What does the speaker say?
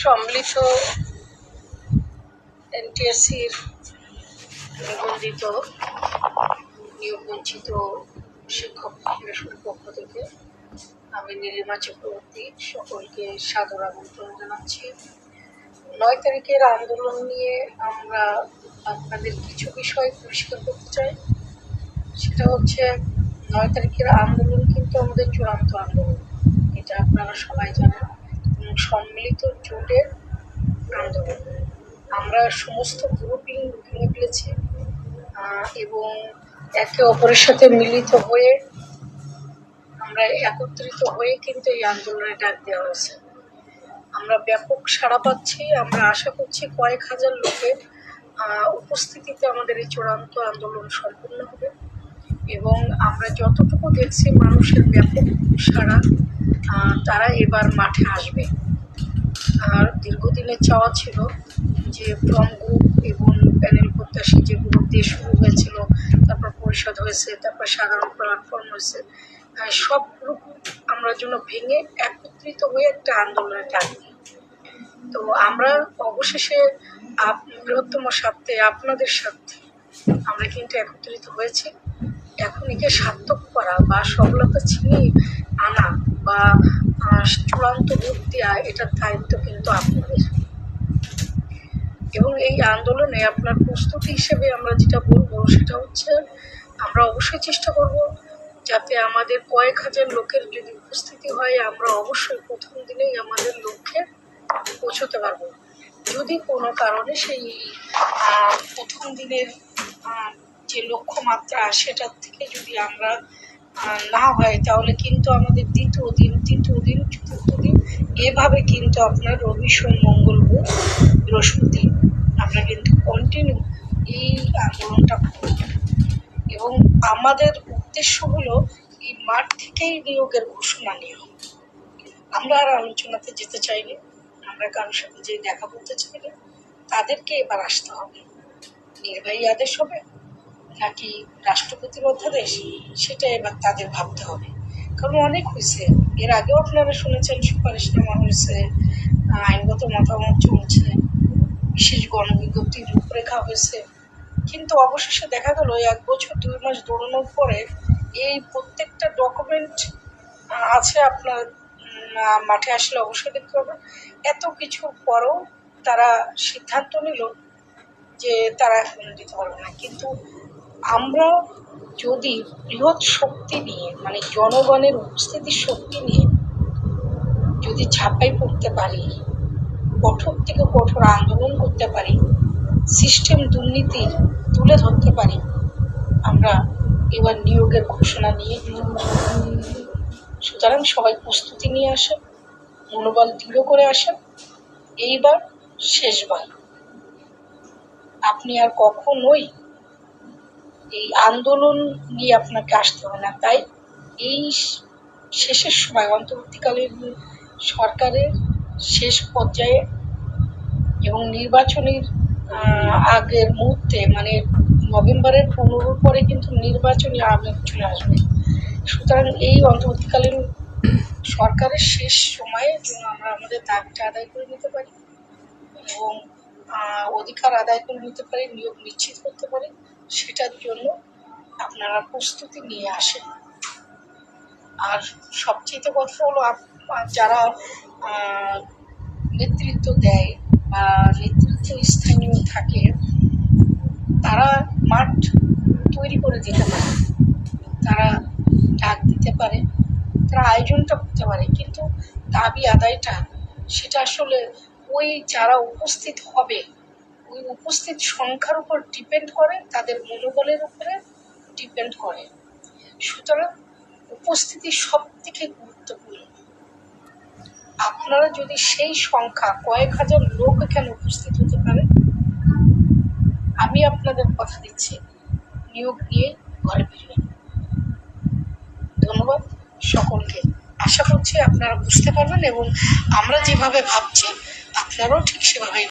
সম্মিলিত এনটিএসসির নিবন্ধিত নিয়োগ বঞ্চিত শিক্ষক পক্ষ থেকে আমি নীলিমা চক্রবর্তী সকলকে সাদর আমন্ত্রণ জানাচ্ছি। নয় তারিখের আন্দোলন নিয়ে আমরা আপনাদের কিছু বিষয় পরিষ্কার করতে চাই। সেটা হচ্ছে নয় তারিখের আন্দোলন কিন্তু আমাদের চূড়ান্ত আন্দোলন। এটা আপনারা সবাই জানেন। সম্মিলিত জোটের আন্দোলন। আমরা সমস্ত গ্রুপিং ভেঙে ফেলেছি। এবং একে অপরের সাথে মিলিত হয়ে আমরা একত্রিত হয়ে কিন্তু এই আন্দোলনে ডাক দেওয়া হয়েছে। আমরা ব্যাপক সাড়া পাচ্ছি। আমরা আশা করছি কয়েক হাজার লোকের উপস্থিতিতে আমাদের এই চূড়ান্ত আন্দোলন সম্পূর্ণ এবং আমরা যতটুকু দেখছি, মানুষের ব্যাপক সারা তারা এবার মাঠে আসবে। আর দীর্ঘদিনের চাওয়া ছিল যে ফ্রম গ্রুপ এবং প্যানেল প্রত্যাশী যে গ্রুপ দিয়ে শুরু হয়েছিল, তারপর পরিষদ হয়েছে, তারপর সাধারণ প্ল্যাটফর্ম হয়েছে সব গ্রুপ আমরা জন্য ভেঙে একত্রিত হয়ে একটা আন্দোলনে ডাকি তো আমরা অবশেষে বৃহত্তম স্বার্থে আপনাদের স্বার্থে আমরা কিন্তু একত্রিত হয়েছি। এখন একে সার্থক করা বা সফলতা ছিনিয়ে আনা বা চূড়ান্ত রূপ দেওয়া এটার দায়িত্ব কিন্তু আপনাদের। এবং এই আন্দোলনে আপনার প্রস্তুতি হিসেবে আমরা যেটা বলব, সেটা হচ্ছে আমরা অবশ্যই চেষ্টা করব যাতে আমাদের কয়েক হাজার লোকের যদি উপস্থিতি হয়, আমরা অবশ্যই প্রথম দিনেই আমাদের লক্ষ্যে পৌঁছতে পারব। যদি কোনো কারণে সেই প্রথম দিনের যে লক্ষ্যমাত্রা সেটার থেকে যদি আমরা না হয়, তাহলে কিন্তু আমাদের দ্বিতীয় দিন, তৃতীয় দিন, চতুর্থ দিন এভাবে কিন্তু আপনার রবি, সোম, মঙ্গল, বুধ, বৃহস্পতি আমরা কিন্তু কন্টিনিউ এই আন্দোলনটা করব। এবং আমাদের উদ্দেশ্য হলো এই মাঠ থেকেই নিয়োগের ঘোষণা নেওয়া। আমরা আর আলোচনাতে যেতে চাইনি, আমরা কারোর সাথে যে দেখা করতে চাইনি, তাদেরকে এবার আসতে হবে। নির্বাহী আদেশ হবে নাকি রাষ্ট্রপতির অধ্যাদেশ? সেটা এবার তাদের ভাবতে হবে। কারণ অনেক হয়েছে। এর আগেও আপনারা শুনেছেন সুপারিশনামা হয়েছে আইনগত মতামত চলছে, বিশেষ গণবিজ্ঞপ্তির রূপরেখা হয়েছে। কিন্তু অবশেষে দেখা গেল, এক বছর, দুই মাস দৌড়ানোর পরে এই প্রত্যেকটা ডকুমেন্ট আছে আপনার মাঠে আসলে অবশ্যই দেখতে পাবেন এত কিছুর পরেও তারা সিদ্ধান্ত নিল যে তারা এখন দিতে পারবে না। কিন্তু আমরা যদি বৃহৎ শক্তি নিয়ে মানে জনগণের উপস্থিতির শক্তি নিয়ে যদি ঝাঁপাই পড়তে পারি, কঠোর থেকে কঠোর আন্দোলন করতে পারি সিস্টেম দুর্নীতির তুলে ধরতে পারি, আমরা এবার নিয়োগের ঘোষণা নিয়ে সুতরাং সবাই প্রস্তুতি নিয়ে আসেন, মনোবল দৃঢ় করে আসেন। এইবার শেষবার। আপনি আর কখনোই এই আন্দোলন নিয়ে আপনাকে আসতে হবে না। তাই এই শেষের সময়, অন্তর্বর্তীকালীন সরকারের শেষ পর্যায়ে এবং নির্বাচনের আগের মুহূর্তে মানে নভেম্বরের পনেরোর পরে কিন্তু নির্বাচনী আবেগ চলে আসবে। সুতরাং এই অন্তর্বর্তীকালীন সরকারের শেষ সময়ে যেন আমরা আমাদের দাবিটা আদায় করে নিতে পারি এবং অধিকার আদায় করে নিতে পারি, নিয়োগ নিশ্চিত করতে পারি। সেটার জন্য আপনারা প্রস্তুতি নিয়ে আসেন। আর সবচেয়ে কথা হলো যারা নেতৃত্ব দেয় বা নেতৃত্ব স্থানীয় থাকে, তারা মাঠ তৈরি করে দিতে পারে। তারা ডাক দিতে পারে, তারা আয়োজনটা করতে পারে, কিন্তু দাবি আদায়টা, সেটা আসলে ওই যারা উপস্থিত হবে ওই উপস্থিত সংখ্যার উপর ডিপেন্ড করে, তাদের মনোবলের উপরে ডিপেন্ড করে। সুতরাং উপস্থিতি সব থেকে গুরুত্বপূর্ণ। আপনারা যদি সেই সংখ্যা কয়েক হাজার লোক এখানে উপস্থিত হতে পারে আমি আপনাদের কথা দিচ্ছি, নিয়োগ নিয়ে ঘরে ফিরবেন। ধন্যবাদ সকলকে। আশা করছি আপনারা বুঝতে পারবেন এবং আমরা যেভাবে ভাবছি, আপনারাও ঠিক সেভাবেই